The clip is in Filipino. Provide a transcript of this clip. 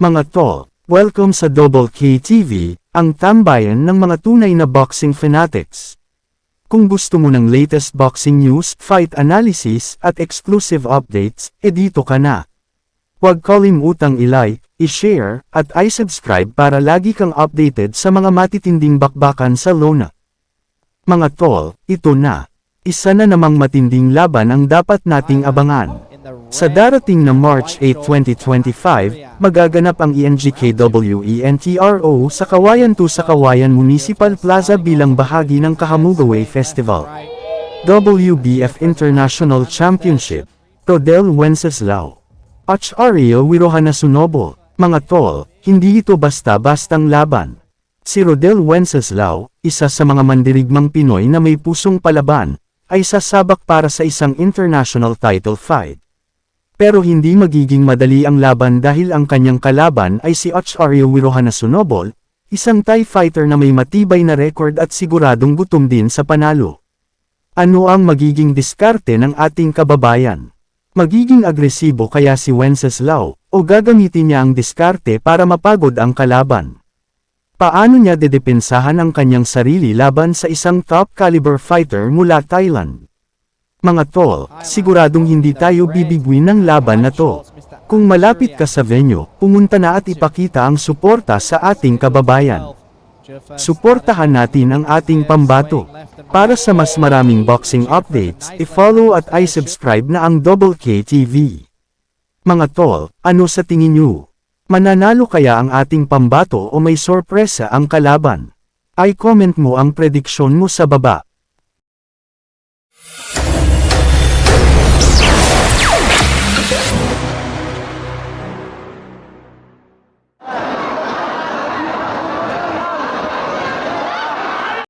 Mga tol, welcome sa Double K TV, ang tambayan ng mga tunay na boxing fanatics. Kung gusto mo ng latest boxing news, fight analysis, at exclusive updates, e dito ka na. Huwag kalimutang i-like, i-share, at i-subscribe para lagi kang updated sa mga matitinding bakbakan sa Lona. Mga tol, ito na. Isa na namang matinding laban ang dapat nating abangan. Sa darating na March 8, 2025, magaganap ang ENGKWENTRO sa Kawayan 2 sa Kawayan Municipal Plaza bilang bahagi ng Kahamugaway Festival. WBF International Championship, Rodel Wenceslao. Acharyo Wirohana Sunobo, mga tol, hindi ito basta-bastang laban. Si Rodel Wenceslao, isa sa mga mandirigmang Pinoy na may pusong palaban, ay sasabak para sa isang international title fight. Pero hindi magiging madali ang laban dahil ang kanyang kalaban ay si Acharyo Wirohana Sunobol, isang Thai fighter na may matibay na record at siguradong gutom din sa panalo. Ano ang magiging diskarte ng ating kababayan? Magiging agresibo kaya si Wenceslao, o gagamitin niya ang diskarte para mapagod ang kalaban? Paano niya dedepensahan ang kanyang sarili laban sa isang top caliber fighter mula Thailand? Mga tol, siguradong hindi tayo bibigwin ng laban na to. Kung malapit ka sa venue, pumunta na at ipakita ang suporta sa ating kababayan. Suportahan natin ang ating pambato. Para sa mas maraming boxing updates, i-follow at i-subscribe na ang Double K TV. Mga tol, ano sa tingin niyo? Mananalo kaya ang ating pambato o may sorpresa ang kalaban? I-comment mo ang prediksyon mo sa baba.